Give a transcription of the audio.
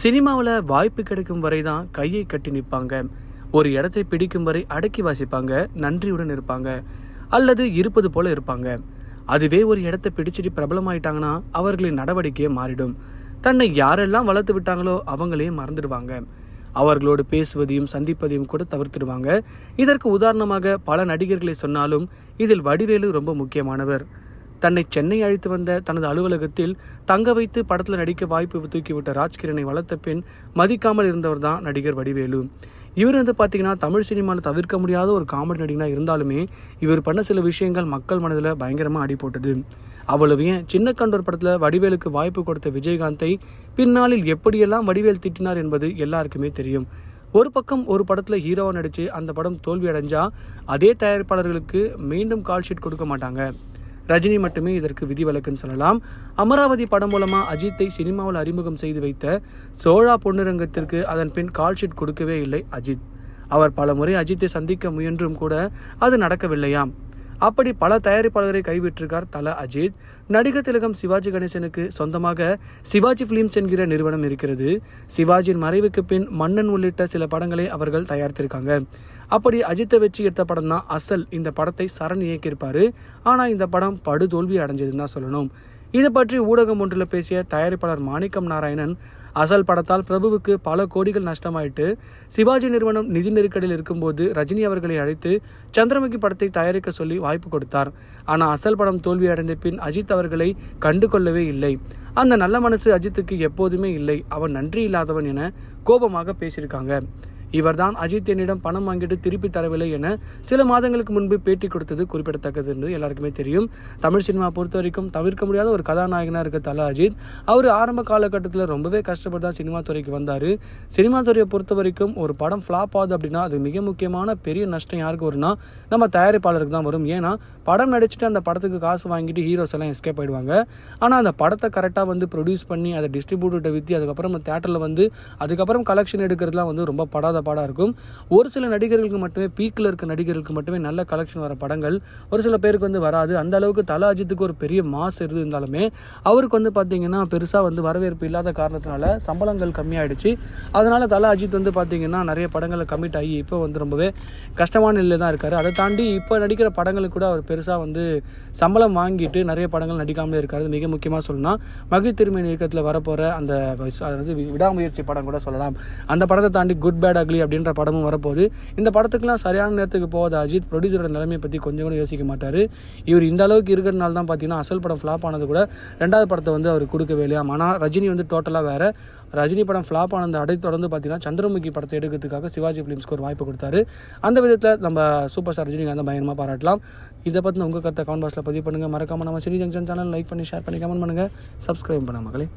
சினிமாவில் வாய்ப்பு கிடைக்கும் வரை தான் கையை கட்டி நிற்பாங்க. ஒரு இடத்தை பிடிக்கும் வரை அடக்கி வாசிப்பாங்க நன்றியுடன் இருப்பாங்க அல்லது இருப்பது போல இருப்பாங்க. அதுவே ஒரு இடத்தை பிடிச்சிட்டு பிரபலமாயிட்டாங்கன்னா அவர்களின் நடவடிக்கையே மாறிடும். தன்னை யாரெல்லாம் வளர்த்து விட்டாங்களோ அவங்களே மறந்துடுவாங்க. அவர்களோடு பேசுவதையும் சந்திப்பதையும் கூட தவிர்த்துடுவாங்க. இதற்கு உதாரணமாக பல நடிகர்களை சொன்னாலும் இதில் வடிவேலு ரொம்ப முக்கியமானவர். தன்னை சென்னை அழைத்து வந்த தனது அலுவலகத்தில் தங்க வைத்து படத்தில் நடிக்க வாய்ப்பு தூக்கிவிட்ட ராஜ்கிரனை வளர்த்த பின் மதிக்காமல் இருந்தவர் தான் நடிகர் வடிவேலு. இவர் வந்து பார்த்தீங்கன்னா தமிழ் சினிமாவில் தவிர்க்க முடியாத ஒரு காமெடி நடிகனாக இருந்தாலுமே இவர் பண்ண சில விஷயங்கள் மக்கள் மனதில் பயங்கரமாக அடி போட்டது. அவ்வளவு ஏன்? சின்ன கண்டோர் படத்தில் வடிவேலுக்கு வாய்ப்பு கொடுத்த விஜயகாந்தை பின்னாளில் எப்படியெல்லாம் வடிவேல் திட்டினார் என்பது எல்லாருக்குமே தெரியும். ஒரு பக்கம் ஒரு படத்தில் ஹீரோவாக நடித்து அந்த படம் தோல்வி அடைஞ்சா அதே தயாரிப்பாளர்களுக்கு மீண்டும் கால் ஷீட் கொடுக்க மாட்டாங்க. ரஜினி மட்டுமே இதற்கு விதிவிலக்குன்னு சொல்லலாம். அமராவதி படம் மூலமாக அஜித்தை சினிமாவில் அறிமுகம் செய்து வைத்த சோழா பொன்னுரங்கத்திற்கு அதன் பின் கால்ஷீட் கொடுக்கவே இல்லை அஜித். அவர் பல முறை அஜித்தை சந்திக்க முயன்றும் கூட அது நடக்கவில்லையாம். அப்படி பல தயாரிப்பாளரை கைவிட்டிருக்கார் தல அஜித். நடிகர் திலகம் சிவாஜி கணேசனுக்கு சொந்தமாக சிவாஜி பிலிம்ஸ் என்கிற நிறுவனம் இருக்கிறது. சிவாஜியின் மறைவுக்கு பின் மன்னன் உள்ளிட்ட சில படங்களை அவர்கள் தயாரித்திருக்காங்க. அப்படி அஜித்தை வச்சு எடுத்த படம் தான் அசல் இந்த படத்தை சரண் இயக்கியிருப்பாரு. ஆனால் இந்த படம் படுதோல்வி அடைஞ்சதுன்னு தான் சொல்லணும். இது பற்றி ஊடகம் ஒன்றில் பேசிய தயாரிப்பாளர் மாணிக்கம் நாராயணன் அசல் படத்தால் பிரபுவுக்கு பல கோடிகள் நஷ்டமாயிட்டு சிவாஜி நிறுவனம் நிதி நெருக்கடியில் இருக்கும்போது ரஜினி அவர்களை அழைத்து சந்திரமுகி படத்தை தயாரிக்க சொல்லி வாய்ப்பு கொடுத்தார். ஆனால் அசல் படம் தோல்வி அடைந்த பின் அஜித் அவர்களை கண்டு கொள்ளவே இல்லை. அந்த நல்ல மனசு அஜித்துக்கு எப்போதுமே இல்லை. அவன் நன்றி இல்லாதவன் என கோபமாக பேசியிருக்காங்க. இவர்தான் அஜித் என்னிடம் பணம் வாங்கிட்டு திருப்பி தரவில்லை என சில மாதங்களுக்கு முன்பு பேட்டி கொடுத்தது குறிப்பிடத்தக்கது என்று எல்லாருக்குமே தெரியும். தமிழ் சினிமா பொறுத்த வரைக்கும் தவிர்க்க முடியாத ஒரு கதாநாயகனாக இருக்க தல அஜித். அவர் ஆரம்ப காலகட்டத்தில் ரொம்பவே கஷ்டப்பட்டு தான் சினிமா துறைக்கு வந்தார். சினிமா துறையை பொறுத்த வரைக்கும் ஒரு படம் ஃப்ளாப் ஆகுது அப்படின்னா அது மிக முக்கியமான பெரிய நஷ்டம் யாருக்கு வரும்னா நம்ம தயாரிப்பாளருக்கு தான் வரும். ஏன்னா படம் நடிச்சுட்டு அந்த படத்துக்கு காசு வாங்கிட்டு ஹீரோஸ் எல்லாம் எஸ்கேப் ஆயிடுவாங்க. ஆனால் அந்த படத்தை கரெக்டாக வந்து ப்ரொடியூஸ் பண்ணி அதை டிஸ்ட்ரிபியூட்டர்கிட்ட விற்று அதுக்கப்புறம் தேட்டரில் வந்து அதுக்கப்புறம் கலெக்ஷன் எடுக்கிறதுலாம் வந்து ரொம்ப படாத பாடாக இருக்கும். ஒரு சில நடிகர்களுக்கு மட்டுமே பீக்கில் இருக்க நடிகர்களுக்கு மட்டுமே நல்ல கலெக்ஷன் வர படங்கள் ஒரு சில பேருக்கு வந்து வராது. அந்த அளவுக்கு தல அஜித்துக்கு ஒரு பெரிய மாஸ் இருந்தாலுமே அவருக்கு வந்து பார்த்தீங்கன்னா பெருசாக வந்து வரவேற்பு இல்லாத காரணத்தினால சம்பளங்கள் கம்மியாயிடுச்சு. அதனால தல அஜித் வந்து பார்த்தீங்கன்னா நிறைய படங்களை கமிட் ஆகி இப்போ வந்து ரொம்பவே கஷ்டமான நிலையில் தான் இருக்காரு. அதை தாண்டி இப்போ நடிக்கிற படங்களுக்கு கூட அவர் பெருசாக வந்து சம்பளம் வாங்கிட்டு நிறைய படங்கள் நடிக்காமலே இருக்காரு. மிக முக்கியமாக சொல்லணும்னா மகிழ் திருமணி இயக்கத்தில் வரப்போகிற அந்த அதாவது விடாமுயற்சி படம் கூட சொல்லலாம். அந்த படத்தை தாண்டி குட் பேட் அக்லி அப்படின்ற படமும் வரப்போகுது. இந்த படத்துக்குலாம் சரியான நேரத்துக்கு போகாத அஜித் ப்ரொடியூசரோட நிலைமையை பற்றி கொஞ்சம் கூட யோசிக்க மாட்டார். இவர் இந்த அளவுக்கு இருக்கிறதுனால தான் பார்த்தீங்கன்னா அசல் படம் ஃப்ளாப் ஆனது கூட ரெண்டாவது படத்தை வந்து அவர் கொடுக்கவே இல்லையா? ஆனால் ரஜினி வந்து டோட்டலாக வேறு. ரஜினி படம் ஃப்ளாப் ஆனது அடை தொடர்ந்து பார்த்தீங்கன்னா சந்திரமுகி படத்தை எடுக்கிறதுக்காக சிவாஜி ஃபிலிம்ஸ்க்கு ஒரு வாய்ப்பு கொடுத்தாரு. அந்த விதத்தில் நம்ம சூப்பர் ஸ்டார் ரஜினிகாந்த் பயங்கரமாக பாராட்டலாம். இதை பற்றி உங்கள் கருத்தை கமெண்ட் பாக்ஸில் பதிவு பண்ணுங்கள் மறக்காமல் நம்ம சினி ஜங்ஷன் சேனல் லைக் பண்ணி ஷேர் பண்ணி கமெண்ட் பண்ணுங்கள் சப்ஸ்கிரைப் பண்ண மகளே.